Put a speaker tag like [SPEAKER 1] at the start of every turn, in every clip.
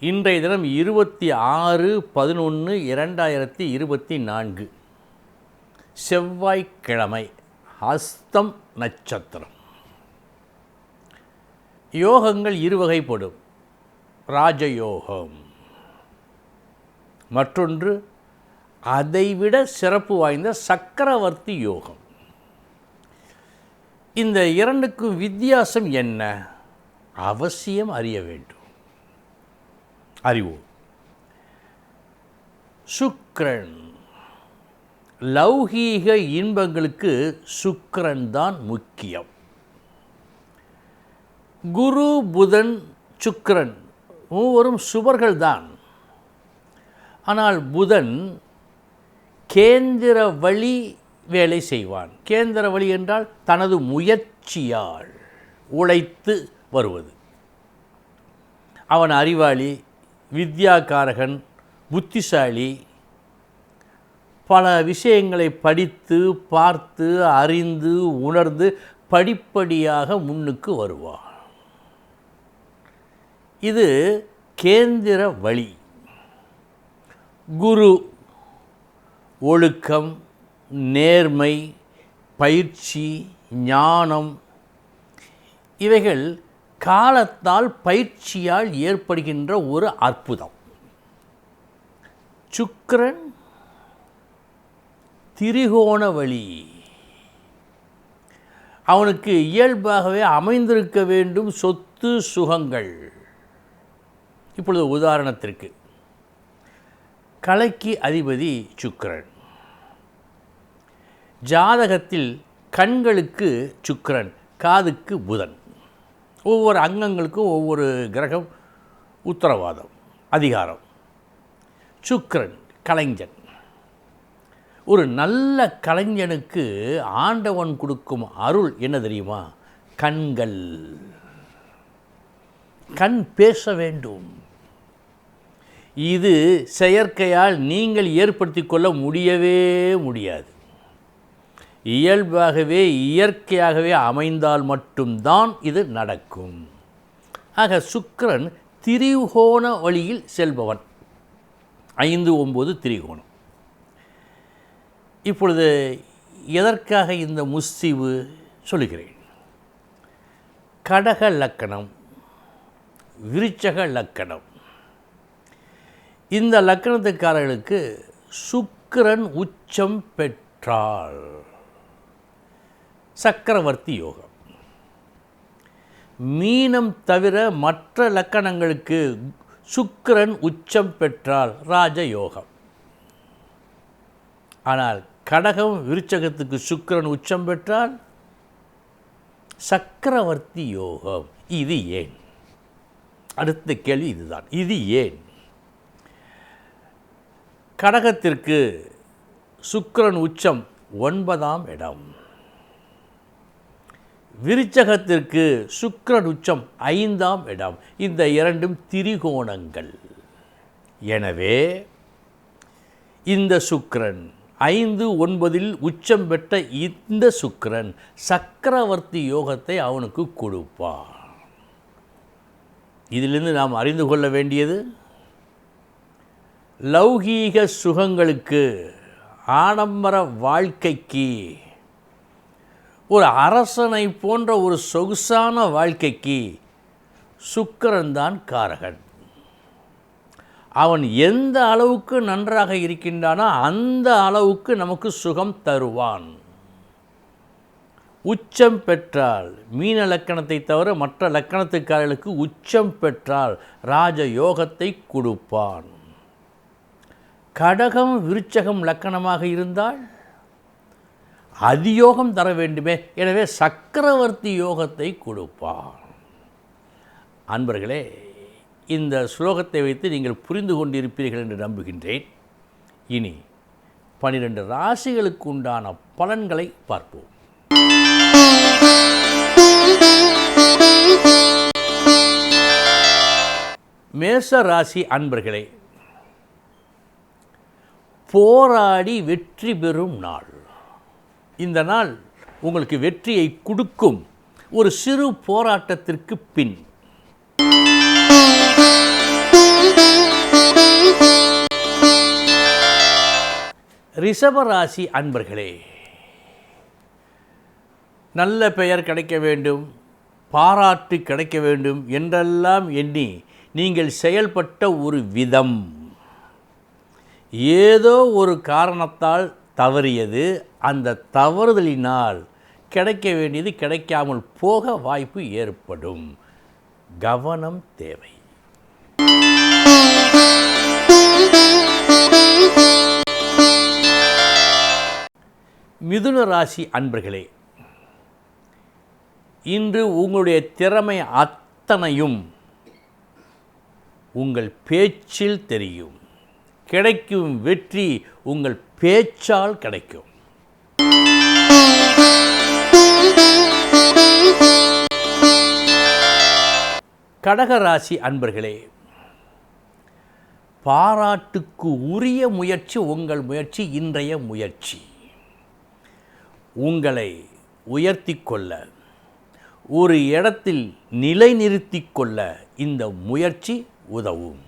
[SPEAKER 1] இன்றைய தினம் இருபத்தி ஆறு பதினொன்று இரண்டாயிரத்தி இருபத்தி நான்கு. செவ்வாய்க்கிழமை ஹஸ்தம் நட்சத்திரம். யோகங்கள் இருவகைப்படும். ராஜயோகம். மற்றொன்று அதைவிட சிறப்பு வாய்ந்த சக்கரவர்த்தி யோகம். இந்த இரண்டுக்கும் வித்தியாசம் என்ன? அவசியம் அறிய வேண்டும். அறிவோம் சுக்ரன். லௌகீக இன்பங்களுக்கு சுக்ரன் தான் முக்கியம். குரு புதன் சுக்ரன் மூவரும் சுவர்கள் தான். ஆனால் புதன் கேந்திர வழி வேலை செய்வான். கேந்திர வழி என்றால் தனது முயற்சியால் உழைத்து வருவது. அவன் அறிவாளி வித்யாகாரகன் புத்திசாலி பல விஷயங்களை படித்து பார்த்து அறிந்து உணர்ந்து படிப்படியாக முன்னுக்கு வருவாள். இது கேந்திர வழி. குரு ஒழுக்கம் நேர்மை பயிற்சி ஞானம் இவைகள் காலத்தால் பயிற்சியால் ஏற்படுகின்ற ஒரு அற்புதம். சுக்கரன் திரிகோண வழி. அவனுக்கு இயல்பாகவே அமைந்திருக்க வேண்டும் சொத்து சுகங்கள். இப்பொழுது உதாரணத்திற்கு. கலைக்கு அதிபதி சுக்கிரன். ஜாதகத்தில் கண்களுக்கு சுக்கரன் காதுக்கு புதன். ஒவ்வொரு அங்கங்களுக்கும் ஒவ்வொரு கிரகம் உத்தரவாதம் அதிகாரம். சுக்கரன் கலைஞன். ஒரு நல்ல கலைஞனுக்கு ஆண்டவன் கொடுக்கும் அருள் என்ன தெரியுமா? கண்கள். கண் பேச வேண்டும். இது செயற்கையால் நீங்கள் ஏற்படுத்தி கொள்ள முடியவே முடியாது. இயல்பாகவே இயற்கையாகவே அமைந்தால் மட்டும்தான் இது நடக்கும். ஆக சுக்கிரன் திரிகோண வழியில் செல்பவன். ஐந்து ஒம்பது திரிகோணம். இப்பொழுது எதற்காக இந்த முஸ்திவு சொல்லுகிறேன்? கடக லக்கணம் விருச்சக லக்கணம். இந்த லக்கணத்துக்காரர்களுக்கு சுக்கிரன் உச்சம் பெற்றால் சக்கரவர்த்தி யோகம். மீனம் தவிர மற்ற லக்கணங்களுக்கு சுக்கிரன் உச்சம் பெற்றால் ராஜயோகம் ஆனால் கடகம் விருச்சகத்துக்கு சுக்கிரன் உச்சம் பெற்றால் சக்கரவர்த்தி யோகம். இது ஏன்? அடுத்த கேள்வி இதுதான். இது ஏன்? கடகத்திற்கு சுக்கிரன் உச்சம் ஒன்பதாம் இடம். விருச்சகத்திற்கு சுக்கிரன் உச்சம் ஐந்தாம் இடம். இந்த இரண்டும் திரிகோணங்கள். எனவே இந்த சுக்ரன் ஐந்து ஒன்பதில் உச்சம் பெற்ற இந்த சுக்ரன் சக்கரவர்த்தி யோகத்தை அவனுக்கு கொடுப்பான். இதிலிருந்து நாம் அறிந்து கொள்ள வேண்டியது லௌகீக சுகங்களுக்கு ஆடம்பர வாழ்க்கைக்கு ஒரு அரசனை போன்ற ஒரு சொகுசான வாழ்க்கைக்கு சுக்கரன்தான் காரகன். அவன் எந்த அளவுக்கு நன்றாக இருக்கின்றானோ அந்த அளவுக்கு நமக்கு சுகம் தருவான். உச்சம் பெற்றால் மீன லக்கணத்தை தவிர மற்ற லக்கணத்துக்காரர்களுக்கு உச்சம் பெற்றால் ராஜ யோகத்தை கொடுப்பான். கடகம் விருச்சகம் லக்கணமாக இருந்தால் அதியோகம் தர வேண்டுமே. எனவே சக்கரவர்த்தி யோகத்தை கொடுப்பான். அன்பர்களே இந்த ஸ்லோகத்தை வைத்து நீங்கள் புரிந்து கொண்டிருப்பீர்கள் என்று நம்புகின்றேன். இனி பனிரெண்டு ராசிகளுக்கு உண்டான பலன்களை பார்ப்போம். மேச ராசி அன்பர்களே போராடி வெற்றி பெறும் நாள். இந்த நாள் உங்களுக்கு வெற்றியை கொடுக்கும் ஒரு சிறு போராட்டத்திற்கு பின். ரிஷபராசி அன்பர்களே நல்ல பெயர் கிடைக்க வேண்டும் பாராட்டு கிடைக்க வேண்டும் என்றெல்லாம் எண்ணி நீங்கள் செயல்பட்ட ஒரு விதம். ஏதோ ஒரு காரணத்தால் தவறியது அந்த தவறுதலினால் கிடைக்க வேண்டியது கிடைக்காமல் போக வாய்ப்பு ஏற்படும். கவனம் தேவை. மிதுன ராசி அன்பர்களே இன்று உங்களுடைய திறமை அத்தனையும் உங்கள் பேச்சில் தெரியும். கிடைக்கும் வெற்றி உங்கள் பேச்சால் கிடைக்கும். கடகராசி அன்பர்களே பாராட்டுக்கு உரிய முயற்சி உங்கள் முயற்சி இன்றைய முயற்சி. உங்களை உயர்த்தி கொள்ள ஒரு இடத்தில் நிலைநிறுத்தி கொள்ள இந்த முயற்சி உதவும்.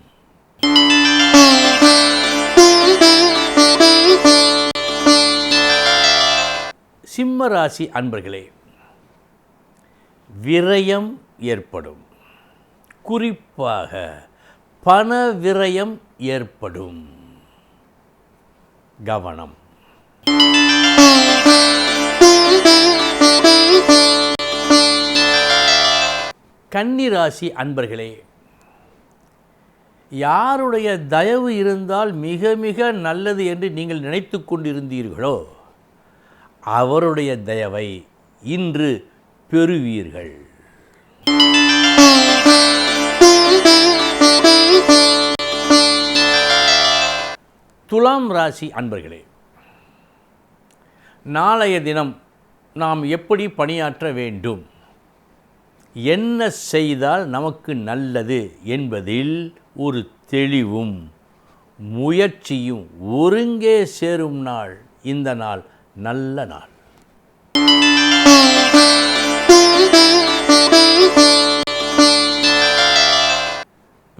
[SPEAKER 1] சிம்ம ராசி அன்பர்களே விரயம் ஏற்படும். குறிப்பாக பண விரயம் ஏற்படும். கவனம். கன்னிராசி அன்பர்களே யாருடைய தயவு இருந்தால் மிக மிக நல்லது என்று நீங்கள் நினைத்து கொண்டிருந்தீர்களோ அவருடைய தயவை இன்று பெறுவீர்கள். துலாம் ராசி அன்பர்களே நாளைய தினம் நாம் எப்படி பணியாற்ற வேண்டும்? என்ன செய்தால் நமக்கு நல்லது என்பதில் ஒரு தெளிவும் முயற்சியும் ஒருங்கே சேரும் நாள். இந்த நாள் நல்ல நாள்.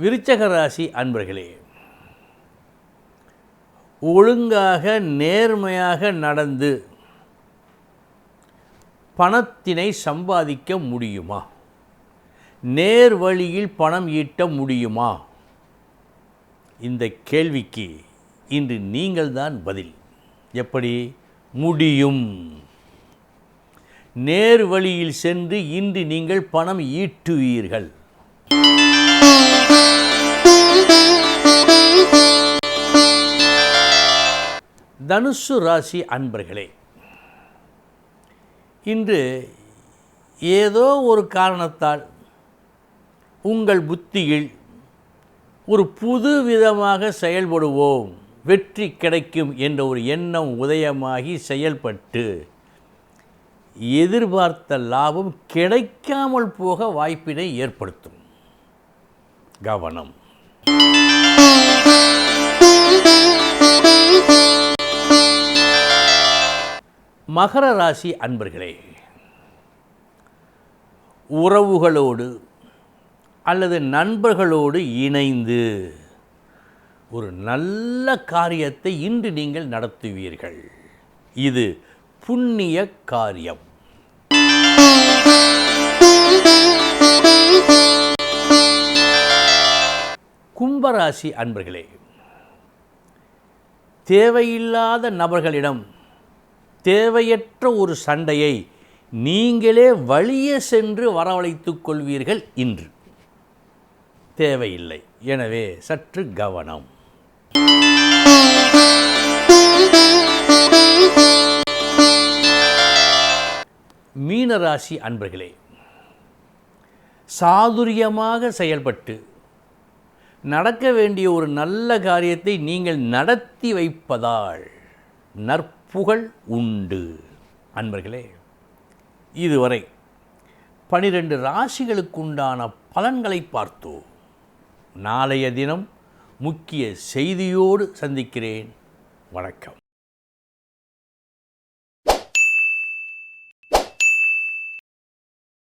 [SPEAKER 1] விருச்சக ராசி அன்பர்களே ஒழுங்காக நேர்மையாக நடந்து பணத்தினை சம்பாதிக்க முடியுமா? நேர் வழியில் பணம் ஈட்ட முடியுமா? இந்த கேள்விக்கு இன்று நீங்கள்தான் பதில். எப்படி? முடியும். நேர் வழியில் சென்று இன்று நீங்கள் பணம் ஈட்டுவீர்கள். தனுசு ராசி அன்பர்களே இன்று ஏதோ ஒரு காரணத்தால் உங்கள் புத்தியில் ஒரு புது விதமாக செயல்படுவோம் வெற்றி கிடைக்கும் என்ற ஒரு எண்ணம் உதயமாகி செயல்பட்டு எதிர்பார்த்த லாபம் கிடைக்காமல் போக வாய்ப்பினை ஏற்படுத்தும். கவனம். மகர ராசி அன்பர்களே உறவுகளோடு அல்லது நண்பர்களோடு இணைந்து ஒரு நல்ல காரியத்தை இன்று நீங்கள் நடத்துவீர்கள். இது புண்ணிய காரியம். கும்பராசி அன்பர்களே தேவையில்லாத நபர்களிடம் தேவையற்ற ஒரு சண்டையை நீங்களே வழியே சென்று வரவழைத்துக் கொள்வீர்கள் இன்று. தேவையில்லை. எனவே சற்று கவனம். மீனராசி அன்பர்களே சாதுரியமாக செயல்பட்டு நடக்க வேண்டிய ஒரு நல்ல காரியத்தை நீங்கள் நடத்தி வைப்பதால் புகழ் உண்டு. அன்பர்களே இதுவரை பனிரெண்டு ராசிகளுக்குண்டான பலன்களை பார்த்தோம். நாளைய தினம் முக்கிய செய்தியோடு சந்திக்கிறேன். வணக்கம்.